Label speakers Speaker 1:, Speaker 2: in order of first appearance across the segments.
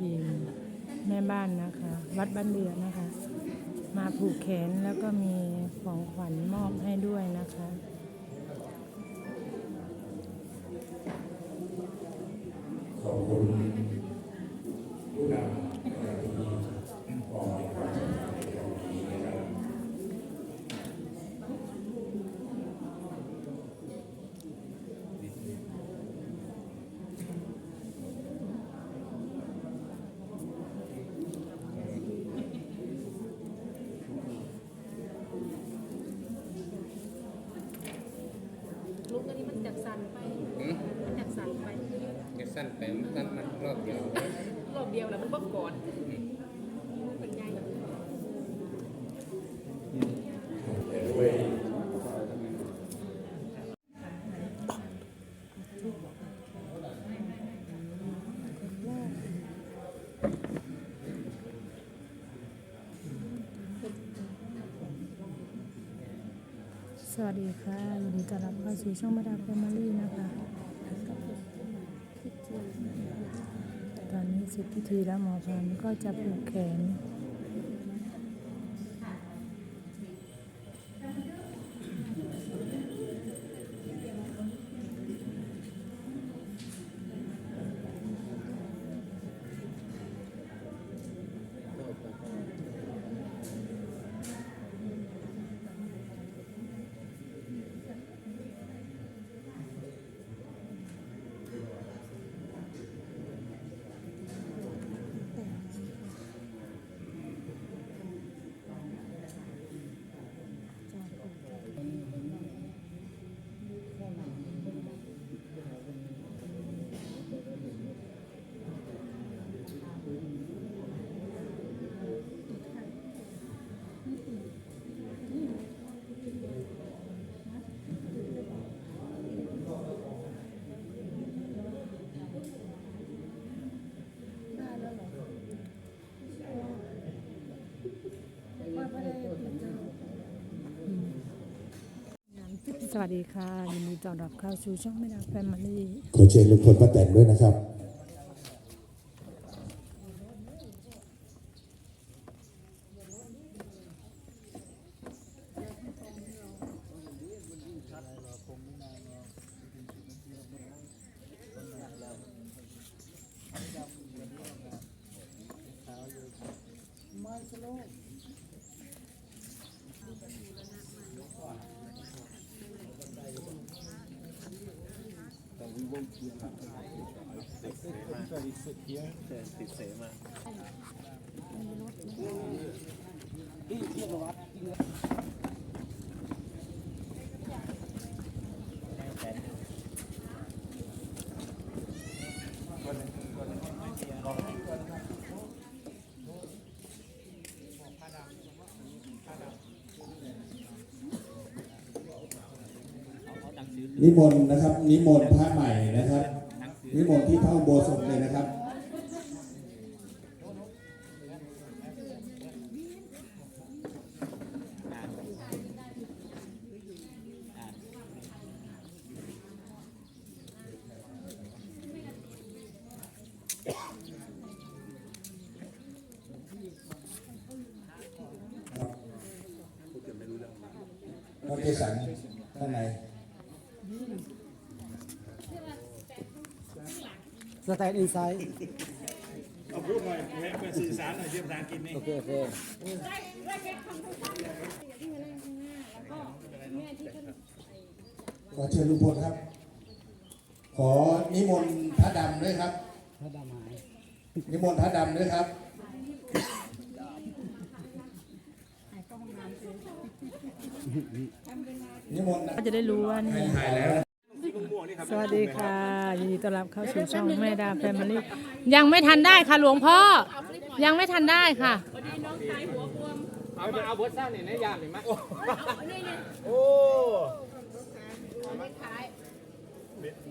Speaker 1: ทีมแม่บ้านนะคะ วัดบ้านเดือนะคะ มาผูกแขนแล้วก็มีของขวัญมอบให้ด้วยนะคะ
Speaker 2: ขอบคุณผู้นำนะครับที่มอบเป็นความในครั้งนี้นะครับ
Speaker 3: ลุกอันนี้มันจากสันไป มันจากสันไป
Speaker 4: จะ สั้นไปมันสั้นมันรอบเดียว
Speaker 3: รอบเดียวแล้วมันก็กอดเป็นไง
Speaker 2: แต่ด้วย
Speaker 1: สวัสดีค่ะยินดีต้อนรับเข้าสู่ช่องมาดามแฟมิลี่นะคะ เสร็จพิธีแล้วหมอพรก็จะผูกแขน สวัสดีค่ะยินดีต้อนรับเข้าสู่ช่องแม่ดาแฟมิลี่
Speaker 2: ขอเชิญลุงพลป้าแตนด้วยนะครับ ติดเสมาที่ที่วัด นิมนต์นะครับ นิมนต์พระใหม่นะครับ นิมนต์ที่พระอุโบสถ์เลยนะครับพระเจสันข้างใน
Speaker 5: สแตนอินไซด์
Speaker 6: เอาพูดหน่อยแม่เพื่อสื่อสารหน่อยเรื่องภาษาอังกฤษนี่
Speaker 5: โอเคโอเค
Speaker 2: ขอเชิญลุงพลครับ ขอนิมนต์พระดำด้วยครับ
Speaker 5: พระดำหาย
Speaker 2: นิมนต์พระดำด้วยครับนิมนต์นะ
Speaker 1: ก็จะได้รู้ว่านี่
Speaker 2: ถ่ายแล้ว
Speaker 1: สวัสดีค่ะยินดีต้อนรับเข้าสู่ช่องแม่ดาวแฟมิลี่ยังไม่ทันได้ค่ะหลวงพ่อ ยังไม่ทันได้ค่ะ
Speaker 4: เอาไปเอาเบิร์ดซ่าเนี่ยในยามเห็นไหม
Speaker 6: โอ้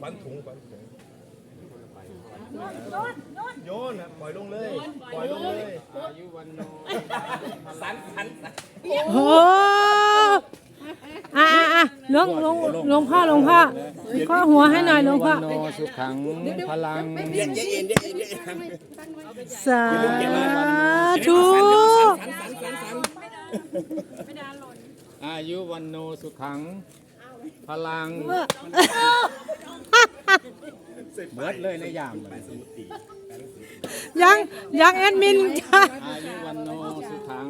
Speaker 7: ปันถุงปันถุง
Speaker 6: โยนนะปล่อยลงเลย ปล่อยลงเลย
Speaker 4: อายุวันโนสันสัน
Speaker 1: โอ้โหอะอะอะหลวงหลวงหลวงพ่อหลวงพ่อข้อหัวให้หน่อยหลวงพ่อ
Speaker 4: โนสุขังพลัง
Speaker 1: สาธุ
Speaker 4: อายุวันโนสุขัง พลังเบิดเลยในยาม
Speaker 1: ยังยังแอดมินจ้า
Speaker 4: อายุวันโนสุขัง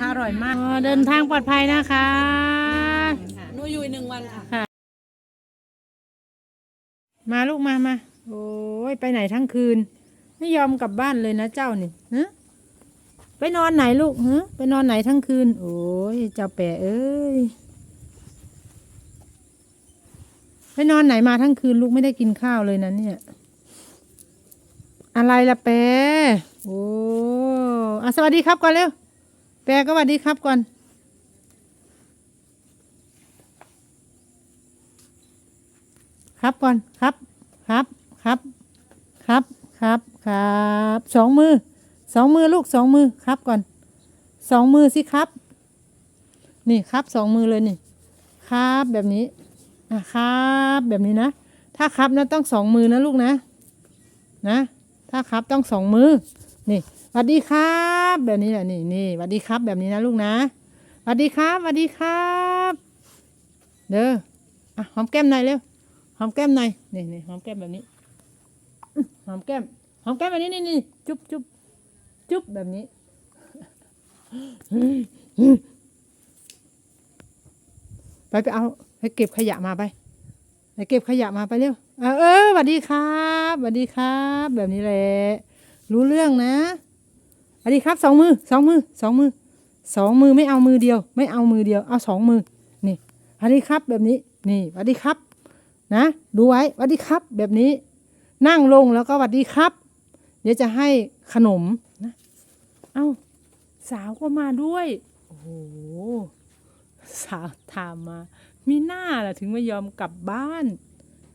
Speaker 1: นะคะอร่อยมาก อ๋อเดินทางปลอดภัยนะคะ
Speaker 3: หนูอยู่อีกหนึ่งวันค่ะ
Speaker 1: มาลูกมามาโอ้ยไปไหนทั้งคืน ไม่ยอมกลับบ้านเลยนะเจ้านี่ฮะไปนอนไหนลูกฮะไปนอนไหนทั้งคืน โอ้ยเจ้าแปะเอ้ยไปนอนไหนมาทั้งคืนลูกไม่ได้กินข้าวเลยนะเนี่ย อะไรล่ะแปะโอ้อะสวัสดีครับก่อนเร็ว แปะก็สวัสดีครับก่อน ครับก่อนครับ ครับครับ ครับครับครับสองมือสองมือลูกสองมือครับก่อนสองมือสิครับ นี่ครับสองมือเลยนี่ ครับแบบนี้อะครับแบบนี้นะ ถ้าครับนะต้องสองมือนะลูกนะ นะ ถ้าครับต้องสองมือนี่สวัสดีครับ แบบนี้แหละนี่นี่สวัสดีครับ แบบนี้นะลูกนะสวัสดีครับสวัสดีครับ เด้ออะหอมแก้มหน่อยเร็วหอมแก้มหน่อยนี่นี่หอมแก้มแบบนี้หอมแก้มหอมแก้มแบบนี้นี่นี่จุ๊บจุ๊บจุ๊บแบบนี้ไปไปเอาไปเก็บขยะมาไปไปเก็บขยะมาไปเร็วเออสวัสดีครับสวัสดีครับ แบบนี้แหละรู้เรื่องนะ สวัสดีครับสองมือสองมือสองมือสองมือไม่เอามือเดียว ไม่เอามือเดียว เอาสองมือนี่สวัสดีครับแบบนี้นี่สวัสดีครับ นะดูไว้สวัสดีครับ แบบนี้ นั่งลงแล้วก็สวัสดีครับ เดี๋ยวจะให้ขนมนะเอ้าสาวก็มาด้วยโอ้โหสาวถามมา มีหน้าล่ะถึงไม่ยอมกลับบ้าน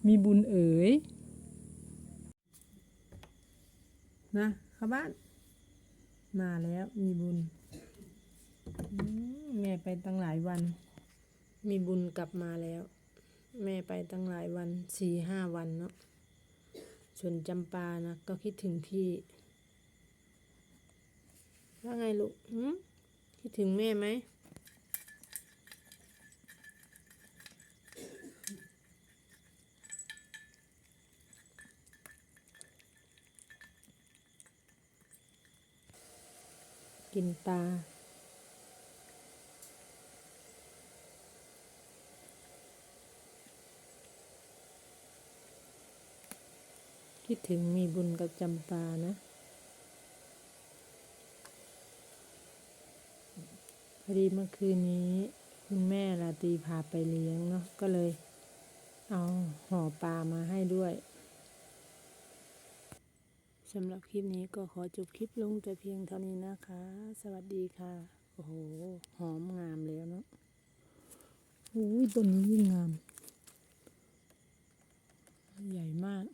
Speaker 1: มีบุญเอ๋ยนะเข้าบ้าน มาแล้วมีบุญ แม่ไปตั้งหลายวัน มีบุญกลับมาแล้ว แม่ไปตั้งหลายวันสี่ห้าวันเนาะส่วนจำปานะ ก็คิดถึงพี่ ว่าไงลูกคิดถึงแม่ไหม กินปลา คิดถึงมีบุญกับจำปานะ พอดีเมื่อคืนนี้คุณแม่ลาตีพาไปเลี้ยงเนาะก็เลย เอาห่อปลามาให้ด้วย สำหรับคลิปนี้ก็ขอจบคลิปลงแต่เพียงเท่านี้นะคะ สวัสดีค่ะ โอ้โห หอมงามแล้วเนาะอุ้ยต้นนี้ยิ่งงาม ใหญ่มาก